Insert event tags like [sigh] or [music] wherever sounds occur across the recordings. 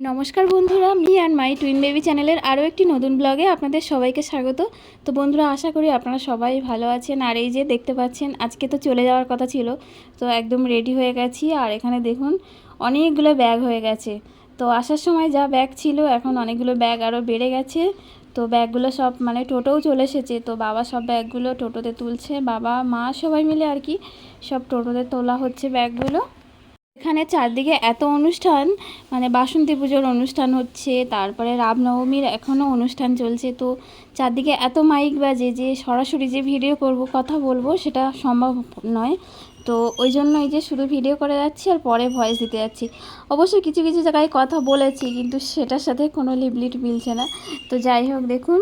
নমস্কার বন্ধুরা, me and my twin baby চ্যানেলের আরও একটি নতুন ব্লগে আপনাদের সবাইকে স্বাগত। তো বন্ধুরা, আশা করি আপনারা সবাই ভালো আছেন। আর এই যে দেখতে পাচ্ছেন, আজকে তো চলে যাওয়ার কথা ছিল, তো একদম রেডি হয়ে গেছি। আর এখানে দেখুন, অনেকগুলো ব্যাগ হয়ে গেছে। তো আসার সময় যা ব্যাগ ছিল, এখন অনেকগুলো ব্যাগ আরও বেড়ে গেছে। তো ব্যাগগুলো সব মানে টোটোও চলে এসেছে। তো বাবা সব ব্যাগগুলো টোটোতে তুলছে, বাবা, মা সবাই মিলে আর কি সব টোটোতে তোলা হচ্ছে ব্যাগগুলো এখানে চারদিকে এত অনুষ্ঠান মানে বাসন্তী পুজোর অনুষ্ঠান হচ্ছে, তারপরে রামনবমীর এখনও অনুষ্ঠান চলছে, তো চারদিকে এত মাইক বাজে যে সরাসরি যে ভিডিও করব, কথা বলব সেটা সম্ভব নয়। তো ওই জন্য এই যে শুধু ভিডিও করে যাচ্ছি আর পরে ভয়েস দিতে যাচ্ছি। অবশ্যই কিছু কিছু জায়গায় কথা বলেছি, কিন্তু সেটার সাথে কোনো লিবলিট মিলছে না। তো যাই হোক, দেখুন,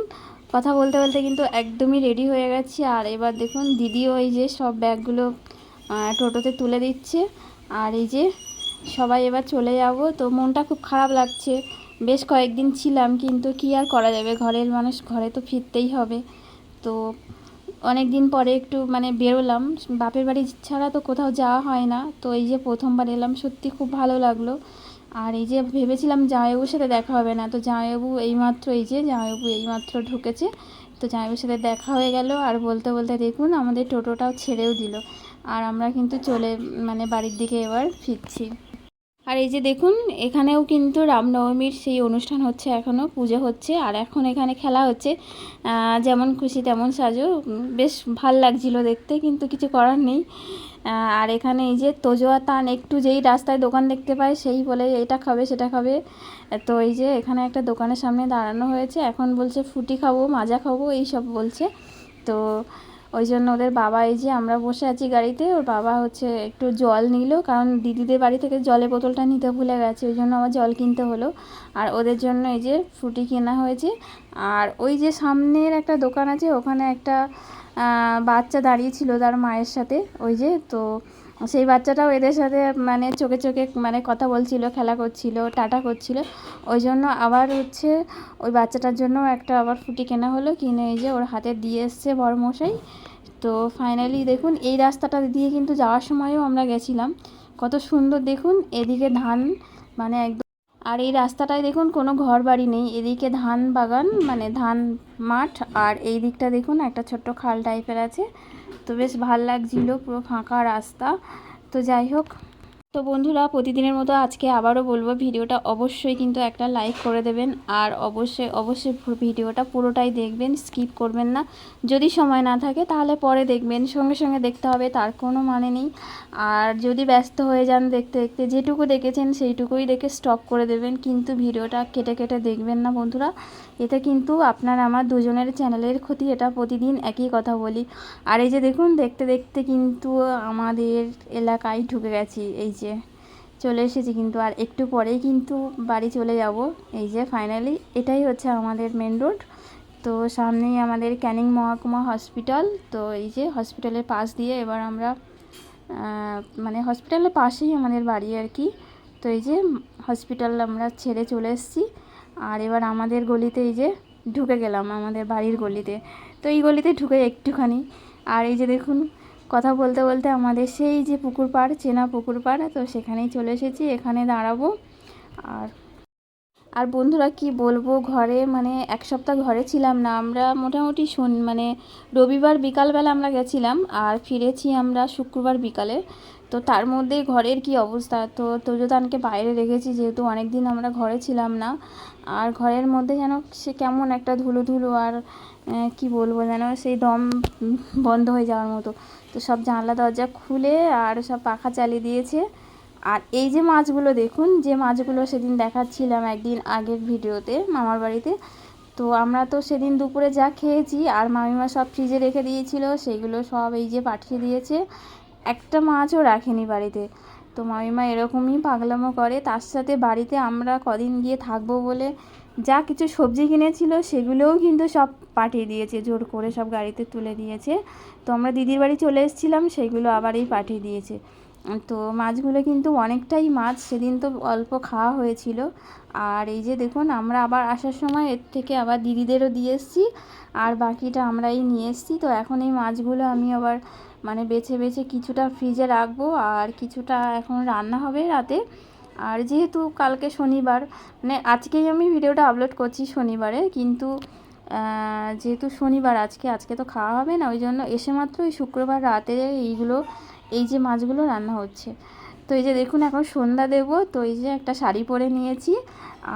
কথা বলতে বলতে কিন্তু একদমই রেডি হয়ে গেছি। আর এবার দেখুন, দিদিও এই যে সব ব্যাগগুলো টোটোতে তুলে দিচ্ছে। আর এই যে সবাই এবার চলে যাব। তো মনটা খুব খারাপ লাগছে। বেশ কয়েকদিন ছিলাম, কিন্তু কি আর করা যাবে? ঘরের মানুষ ঘরে তো ফিরতেই হবে। তো অনেক দিন পরে একটু মানে বেরোলাম। বাপের বাড়ি ছাড়া তো কোথাও যাওয়া হয় না। তো এই যে প্রথমবার এলাম, সত্যি খুব ভালো লাগল। আর এই যে ভেবেছিলাম জামাইবাবুর সাথে দেখা হবে না। তো জামাইবাবু এইমাত্র এই যে, জামাইবাবু এইমাত্র ঢুকেছে। তো জামাইবাবুর সাথে দেখা হয়ে গেল। আর বলতে বলতে দেখুন, আমাদের টোটোটাও ছেড়েও দিল। আর আমরা কিন্তু চলে মানে বাড়ির দিকে এবার ফিরছি। আর এই যে দেখুন, এখানেও কিন্তু রামনবমীর সেই অনুষ্ঠান হচ্ছে, এখনও পুজো হচ্ছে। আর এখন এখানে খেলা হচ্ছে। যেমন খুশি তেমন সাজো। বেশ ভালো লাগছিল দেখতে, কিন্তু কিছু করার নেই। আর এখানে এই যে তোজোয়া তান, একটু যেই রাস্তায় দোকান দেখতে পায়, সেই বলে এটা খাবে, সেটা খাবে। তো এই যে এখানে একটা দোকানের সামনে দাঁড়ানো হয়েছে। এখন বলছে, ফুটি খাব, মাজা খাব, এই সব বলছে। তো ওই জন্য ওদের বাবা এই যে আমরা বসে আছি গাড়িতে, ওর বাবা হচ্ছে একটু জল নিল, কারণ দিদিদের বাড়ি থেকে জলের বোতলটা নিতে ভুলে গেছে ওই জন্য আবার জল কিনতে হলো। আর ওদের জন্য এই যে ফ্রুটি কেনা হয়েছে। আর ওই যে সামনের একটা দোকান আছে, ওখানে একটা বাচ্চা দাঁড়িয়েছিল তার মায়ের সাথে, ওই যে, তো সেই বাচ্চাটাও এদের সাথে মানে চোখে চোখে মানে কথা বলছিল, খেলা করছিল, টাটা করছিল। ওই জন্য আবার হচ্ছে ওই বাচ্চাটার জন্য একটা আবার ফুটি কেনা হলো, কিনে এই যে ওর হাতে দিয়ে এসছে বড়মশাই। তো ফাইনালি দেখুন, এই রাস্তাটা দিয়ে কিন্তু যাওয়ার সময়ও আমরা গেছিলাম। কত সুন্দর দেখুন, এদিকে ধান মানে একদম আর এই রাস্তাটায় দেখুন কোনো ঘর বাড়ি নেই। এদিকে ধান বাগান মানে ধান মাঠ, আর এই দিকটা দেখুন একটা ছোট্ট খাল টাইপের আছে। তো বেশ ভালো লাগছিল, পুরো ফাঁকা রাস্তা। তো যাই হোক তো বন্ধুরা, প্রতিদিনের মতো আজকে আবারও বলব, ভিডিওটা অবশ্যই কিন্তু একটা লাইক করে দেবেন আর অবশ্যই অবশ্যই ভিডিওটা পুরোটাই দেখবেন স্কিপ করবেন না। যদি সময় না থাকে তাহলে পরে দেখবেন, সঙ্গে সঙ্গে দেখতে হবে, তার কোনো মানে নেই। আর যদি ব্যস্ত হয়ে যান দেখতে দেখতে, যেটুকু দেখেছেন সেইটুকুই দেখে স্টপ করে দেবেন, কিন্তু ভিডিওটা কেটে কেটে দেখবেন না বন্ধুরা। এতে কিন্তু আপনার আমার দুজনের চ্যানেলের ক্ষতি, এটা প্রতিদিন একই কথা বলি। আর এই যে দেখুন, দেখতে দেখতে কিন্তু আমাদের এলাকায় ঢুকে গেছি, এই যে চলে এসেছি কিন্তু। আর একটু পরেই কিন্তু বাড়ি চলে যাব, এই যে ফাইনালি এটাই হচ্ছে আমাদের মেন রোড তো সামনেই আমাদের ক্যানিং মহকুমা হসপিটাল তো এই যে হসপিটালের পাশ দিয়ে এবার আমরা মানে হসপিটালের পাশেই আমাদের বাড়ি আর কি। তো এই যে হসপিটাল আমরা ছেড়ে চলে এসেছি। আর এবার আমাদের গলিতে এই যে ঢুকে গেলাম, আমাদের বাড়ির গলিতে। তো এই গলিতে ঢুকে একটুখানি। আর এই যে দেখুন, কথা বলতে বলতে আমাদের সেই যে পুকুর পাড়, চেনা পুকুর পাড়, তো সেখানেই চলে এসেছি, এখানে দাঁড়াবো। আর আর বন্ধুরা কি বলব, ঘরে মানে এক সপ্তাহ ঘরে ছিলাম না, আমরা মোটামুটি শোন মানে রবিবার বিকালবেলা আমরা গেছিলাম, আর ফিরেছি আমরা শুক্রবার বিকালে। তো তার মধ্যে ঘরের কি অবস্থা? তো তোজোদানকে বাইরে রেখেছি, যেহেতু অনেক দিন আমরা ঘরে ছিলাম না। আর ঘরের মধ্যে যেন সে কেমন একটা ধুলো ধুলো আর কি বলব যেন সেই দম বন্ধ হয়ে যাওয়ার মতো। তো সব জানলা দরজা খুলে আর সব পাখা চালিয়ে দিয়েছে। আর এই যে মাছগুলো দেখুন, যে মাছগুলো সেদিন দেখাচ্ছিলাম একদিন আগের ভিডিওতে মামার বাড়িতে, তো আমরা তো সেদিন দুপুরে যা খেয়েছি আর মামিমা সব ফ্রিজে রেখে দিয়েছিল, সেগুলো সব এই যে পাঠিয়ে দিয়েছে। একটা মাছও রাখেনি বাড়িতে। তো মামিমা এরকমই পাগলামো করে। তার সাথে বাড়িতে আমরা কদিন গিয়ে থাকব বলে যা কিছু সবজি কিনেছিল সেগুলোও কিন্তু সব পাঠিয়ে দিয়েছে, জোর করে সব গাড়িতে তুলে দিয়েছে। তো আমরা দিদির বাড়ি চলে এসেছিলাম, সেগুলো আবারই পাঠিয়ে দিয়েছে। তো মাছগুলো কিন্তু অনেকটাই মাছ, সেদিন তো অল্প খাওয়া হয়েছিল। আর এই যে দেখুন, আমরা আবার আসার সময় এর থেকে আবার দিদিদেরও দিয়ে এসেছি, আর বাকিটা আমরাই নিয়ে এসেছি। তো এখন এই মাছগুলো আমি আবার মানে বেছে বেছে কিছুটা ফ্রিজে রাখব, আর কিছুটা এখন রান্না হবে রাতে। আর যেহেতু কালকে শনিবার মানে আজকেই আমি ভিডিওটা আপলোড করছি শনিবারে, কিন্তু যেহেতু শনিবার আজকে আজকে তো খাওয়া হবে না, ওই জন্য এসে মাত্র ওই শুক্রবার রাতে এইগুলো এই যে মাছগুলো রান্না হচ্ছে। তো এই যে দেখুন, এখন সন্ধ্যা দেব, তো এই যে একটা শাড়ি পরে নিয়েছি।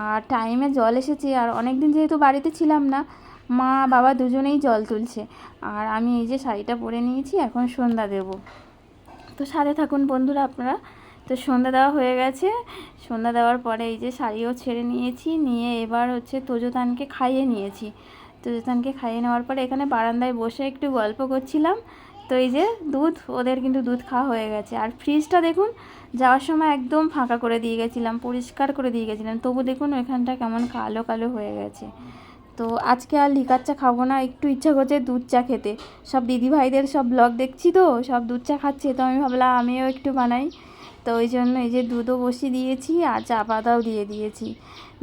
আর টাইমে জল এসেছে, আর অনেক দিন যেহেতু বাড়িতে ছিলাম না, মা, বাবা দুজনেই জল তুলছে। আর আমি এই যে শাড়িটা পরে নিয়েছি, এখন সন্ধ্যা দেব। তো সাথে থাকুন বন্ধুরা আপনারা। তো সন্ধ্যা দেওয়া হয়ে গেছে। সন্ধ্যা দেওয়ার পরে এই যে শাড়িও ছেড়ে নিয়েছি, নিয়ে এবার হচ্ছে তোজতানকে খাইয়ে নিয়েছি। তোজতানকে খাইয়ে নেওয়ার পরে এখানে বারান্দায় বসে একটু গল্প করছিলাম। তো এই যে দুধ, ওদের কিন্তু দুধ খাওয়া হয়ে গেছে। আর ফ্রিজটা দেখুন, যাওয়ার সময় একদম ফাঁকা করে দিয়ে গেছিলাম, পরিষ্কার করে দিয়ে গেছিলাম। তবু দেখুন, ওইখানটা কেমন কালো কালো হয়ে গেছে। তো আজকে আর লিকার চা খাব না, একটু ইচ্ছা করছে দুধ চা খেতে। সব দিদি ভাইদের সব ব্লগ দেখছি তো, সব দুধ চা খাচ্ছে, তো আমি ভাবলাম আমিও একটু বানাই। তো ওই জন্য এই যে দুধও বসিয়ে দিয়েছি, আর চা পাতাও দিয়ে দিয়েছি।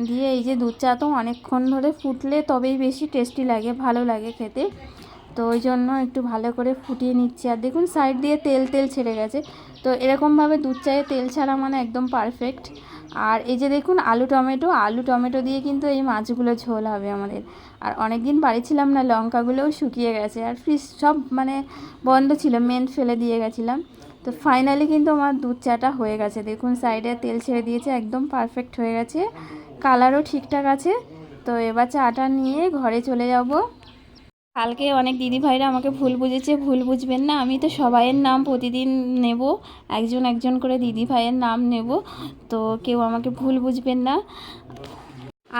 দিয়ে এই যে দুধ চা তো অনেকক্ষণ ধরে ফুটলে তবেই বেশি টেস্টি লাগে, ভালো লাগে খেতে। তো ওই জন্য একটু ভালো করে ফুটিয়ে নিচ্ছি। আর দেখুন সাইড দিয়ে তেল তেল ছেড়ে গেছে। তো এরকমভাবে দুধ চায়ে তেল ছাড়া মানে একদম পারফেক্ট আর এই যে দেখুন, আলু টমেটো আলু টমেটো দিয়ে কিন্তু এই মাছগুলো ঝোল হবে আমাদের। আর অনেক দিন বাড়ি ছিলাম না, লঙ্কাগুলোও শুকিয়ে গেছে। আর ফ্রিজ সব মানে বন্ধ ছিল মেন ফেলে দিয়ে গেছিলাম। তো ফাইনালি কিন্তু আমার দুধ চাটা হয়ে গেছে। দেখুন সাইডে তেল ছেড়ে দিয়েছে, একদম পারফেক্ট হয়ে গেছে। কালারও ঠিকঠাক আছে। তো এবার চাটা নিয়ে ঘরে চলে যাব। কালকে অনেক দিদি ভাইরা আমাকে ভুল বুঝেছে, ভুল বুঝবেন না। আমি তো সবাইয়ের নাম প্রতিদিন নেব, একজন একজন করে দিদি ভাইয়ের নাম নেব, তো কেউ আমাকে ভুল বুঝবেন না।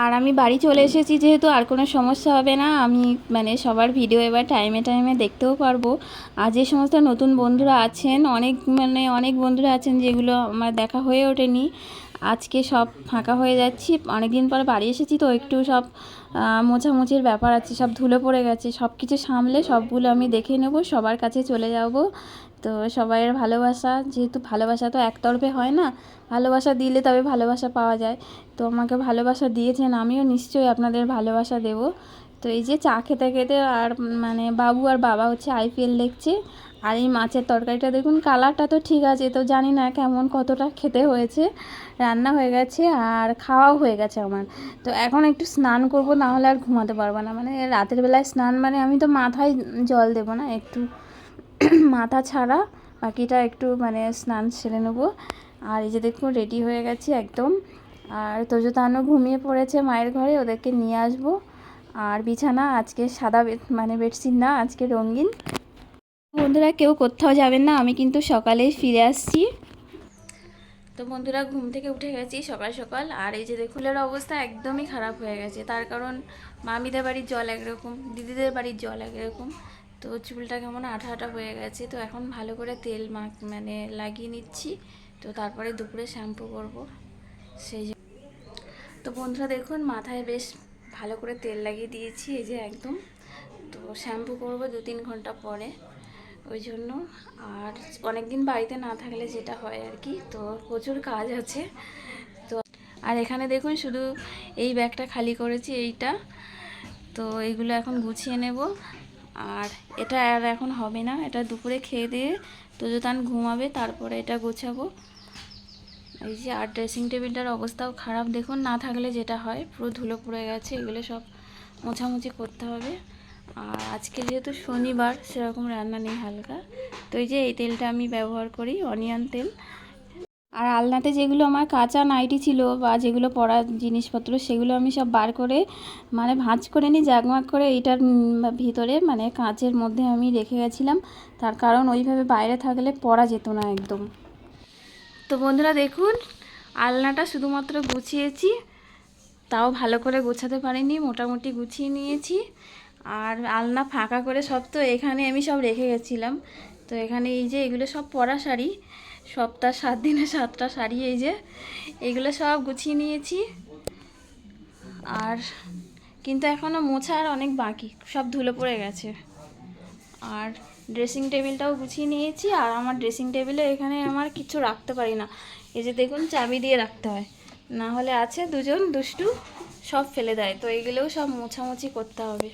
আর আমি বাড়ি চলে এসেছি, যেহেতু আর কোনো সমস্যা হবে না, আমি মানে সবার ভিডিও এবার টাইমে টাইমে দেখতেও পারব। আর যে সমস্ত নতুন বন্ধুরা আছেন, অনেক মানে অনেক বন্ধুরা আছেন, যেগুলো আমার দেখা হয়ে ওঠেনি আজকে সব ফাঁকা হয়ে যাচ্ছি অনেক দিন পর বাড়ি এসেছি তো একটু সব মোছামুছির ব্যাপার আছে, সব ধুলো পড়ে গেছে, সব কিছু সামলে সবগুলো আমি দেখে নেব, সবার কাছে চলে যাব। তো সবাইয়ের ভালোবাসা, যেহেতু ভালোবাসা তো একতরফে হয় না, ভালোবাসা দিলে তবে ভালোবাসা পাওয়া যায়। তো আমাকে ভালোবাসা দিয়েছেন, আমিও নিশ্চয়ই আপনাদের ভালোবাসা দেব। তো এই যে চা খেতে খেতে আর মানে বাবু আর বাবা হচ্ছে আইপিএল দেখছে আর এই মাছের তরকারিটা দেখুন, কালারটা তো ঠিক আছে, তো জানি না কেমন কতটা খেতে হয়েছে। রান্না হয়ে গেছে আর খাওয়াও হয়ে গেছে আমার। তো এখন একটু স্নান করব, না হলে আর ঘুমাতে পারব না। মানে রাতের বেলায় স্নান মানে আমি তো মাথায় জল দেবো না, একটু [clears throat] মাথা ছাড়া, বাকিটা একটু মানে স্নান সেরে নেব। আর এই যে দেখুন রেডি হয়ে গেছি একদম। আর তোজতানো ঘুমিয়ে পড়েছে মায়ের ঘরে, ওদেরকে নিয়ে আসব। আর বিছানা, আজকে সাদা মানে বেডশিট না, আজকে রঙিন। বন্ধুরা, কেউ কোথাও যাবেন না, আমি কিন্তু সকালে ফিরে আসছি। তো বন্ধুরা, ঘুম থেকে উঠে গেছি সকাল সকাল, আর এই যে দেখুলের অবস্থা একদমই খারাপ হয়ে গেছে। তার কারণ মামিদের বাড়ির জল একরকম, দিদিদের বাড়ির জল একরকম। তো চুলটা কেমন আঠা আঠা হয়ে গেছে, তো এখন ভালো করে তেল মাখ মানে লাগিয়ে নিচ্ছি। তো তারপরে দুপুরে শ্যাম্পু করব, সেই তো বন্ধুরা, দেখুন, মাথায় বেশ ভালো করে তেল লাগিয়ে দিয়েছি, এই যে একদম। তো শ্যাম্পু করব দু তিন ঘণ্টা পরে। ওই জন্য। আর অনেক দিন বাড়িতে না থাকলে যেটা হয় আর কি, তো প্রচুর কাজ আছে। তো আর এখানে দেখুন শুধু এই ব্যাগটা খালি করেছি, এইটা। তো এইগুলো এখন গুছিয়ে নেব। আর এটা আর এখন হবে না, এটা দুপুরে খেয়ে দিয়ে তোজতান ঘুমাবে, তারপরে এটা গোছাবো। এই যে, আর ড্রেসিং টেবিলটার অবস্থাও খারাপ। দেখুন না থাকলে যেটা হয়, পুরো ধুলো পড়ে গেছে, এগুলো সব মোছামুছি করতে হবে। আর আজকে যেহেতু শনিবার, সেরকম রান্না নেই হালকা। তো এই যে এই তেলটা আমি ব্যবহার করি, অনিয়ন তেল। আর আলনাতে যেগুলো আমার কাঁচা নাইটি ছিল বা যেগুলো পরা জিনিসপত্র, সেগুলো আমি সব বার করে মানে ভাঁজ করে নিই, জাগমাগ করে এইটার ভিতরে মানে কাঁচের মধ্যে আমি রেখে গেছিলাম। তার কারণ ওইভাবে বাইরে থাকলে পরা যেত না একদম। তো বন্ধুরা দেখুন, আলনাটা শুধুমাত্র গুছিয়েছি, তাও ভালো করে গোছাতে পারিনি, মোটামুটি গুছিয়ে নিয়েছি। আর আলনা ফাঁকা করে সব তো এখানে আমি সব রেখে গেছিলাম। তো এখানে এই যে এগুলো সব পরা শাড়ি সপ্তাহ সাত দিনে সাতটা শাড়ি এই যে, এগুলো সব গুছিয়ে নিয়েছি। আর কিন্তু এখনও মোছার অনেক বাকি, সব ধুলো পড়ে গেছে। আর ড্রেসিং টেবিলটাও গুছিয়ে নিয়েছি, আর আমার ড্রেসিং টেবিলে এখানে আমার কিছু রাখতে পারি না। এই যে দেখুন, চাবি দিয়ে রাখতে হয়। না হলে আছে দুজন, দুষ্টু সব ফেলে দেয়। তো এগুলোও সব মোছামুছি করতে হবে।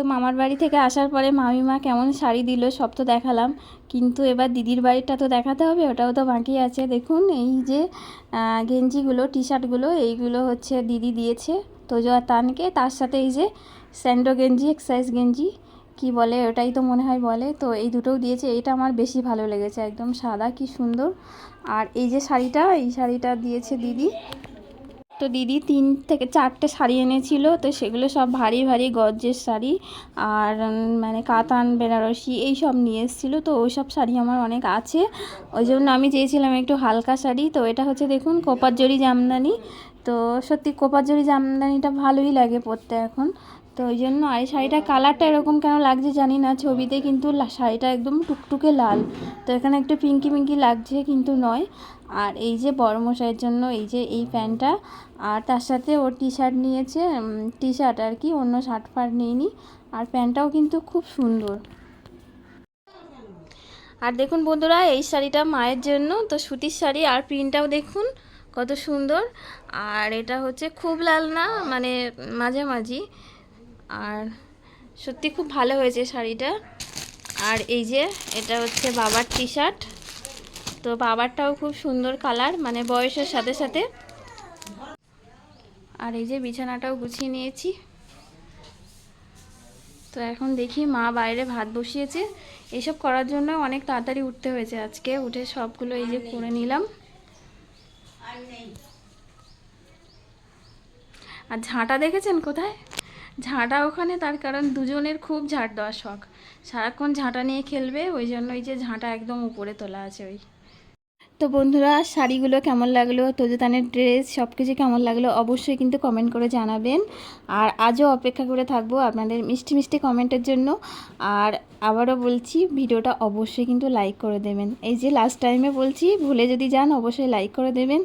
তো মামার বাড়ি থেকে আসার পরে মামিমা কেমন শাড়ি দিল সব তো দেখালাম। কিন্তু এবার দিদির বাড়িটা তো দেখাতে হবে, ওটাও তো বাকি আছে। দেখুন, এই যে গেঞ্জিগুলো টি শার্টগুলো এইগুলো হচ্ছে দিদি দিয়েছে। তোজো আর তানকে, তার সাথে এই যে স্যান্ডো গেঞ্জি এক্সারসাইজ গেঞ্জি, কি বলে ওটাই তো মনে হয় বলে। তো এই দুটোও দিয়েছে, এইটা আমার বেশি ভালো লেগেছে, একদম সাদা কি সুন্দর। আর এই যে শাড়িটা, এই শাড়িটা দিয়েছে দিদি। তো দিদি তিন থেকে চারটে শাড়ি এনেছিল, তো সেগুলো সব ভারী ভারী গর্জের শাড়ি আর মানে কাতান, বেনারসি এই সব নিয়ে এসেছিল, তো ওই সব শাড়ি আমার অনেক আছে। ওই জন্য আমি চেয়েছিলাম একটু হালকা শাড়ি, তো এটা হচ্ছে দেখুন কোপার জরি জামদানি, তো সত্যি কোপার জামদানিটা ভালোই লাগে পরতে এখন। তো ওই জন্য আর এই শাড়িটার কালারটা এরকম কেন লাগছে জানি না, ছবিতে কিন্তু শাড়িটা একদম টুকটুকে লাল, তো এখানে একটু পিঙ্কি পিঙ্কি লাগছে কিন্তু নয়। আর এই যে বড় মশাইয়ের জন্য এই যে এই প্যান্টটা, আর তার সাথে ও টি শার্ট নিয়েছে টি শার্ট আর কি, অন্য শার্ট ফার্ট নিইনি, আর প্যান্টটাও কিন্তু খুব সুন্দর। আর দেখুন বন্ধুরা, এই শাড়িটা মায়ের জন্য, তো সুতির শাড়ি আর প্রিন্টটাও দেখুন কত সুন্দর। আর এটা হচ্ছে খুব লাল না মানে মাঝামাঝি। আর সত্যি খুব ভালো হয়েছে শাড়িটা। আর এই যে, এটা হচ্ছে বাবার টি শার্ট তো বাবারটাও খুব সুন্দর কালার মানে বয়সের সাথে সাথে। আর এই যে বিছানাটাও গুছিয়ে নিয়েছি। তো এখন দেখি মা বাইরে ভাত বসিয়েছে। এইসব করার জন্য অনেক তাড়াতাড়ি উঠতে হয়েছে আজকে। উঠে সবগুলো এই যে করে নিলাম। আর ঝাঁটা দেখেছেন কোথায়? ঝাঁটা ওখানে, তার কারণ দুজনের খুব ঝাঁট দেওয়ার শখ। সারাক্ষণ ঝাঁটা নিয়ে খেলবে, ওই জন্য ওই যে ঝাঁটা একদম উপরে তোলা আছে ওই। তো বন্ধুরা, শাড়িগুলো কেমন লাগল? তোজতানের ড্রেস সব কিছু কেমন লাগল? অবশ্যই কিন্তু কমেন্ট করে জানাবেন। আর আজও অপেক্ষা করে থাকব আপনাদের মিষ্টি মিষ্টি কমেন্টের জন্য। আর আবারও বলছি, ভিডিওটা অবশ্যই কিন্তু লাইক করে দেবেন। এই যে লাস্ট টাইমে বলছি, ভুলে যদি যান অবশ্যই লাইক করে দেবেন।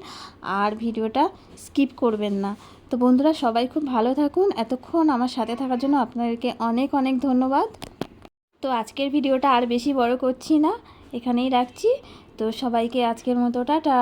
আর ভিডিওটা স্কিপ করবেন না। তো বন্ধুরা, সবাই খুব ভালো থাকুন। এতক্ষণ আমার সাথে থাকার জন্য আপনাদেরকে অনেক অনেক ধন্যবাদ। তো আজকের ভিডিওটা আর বেশি বড় করছি না। এখানেই রাখছি। তো সবাইকে আজকের মতো টাটা।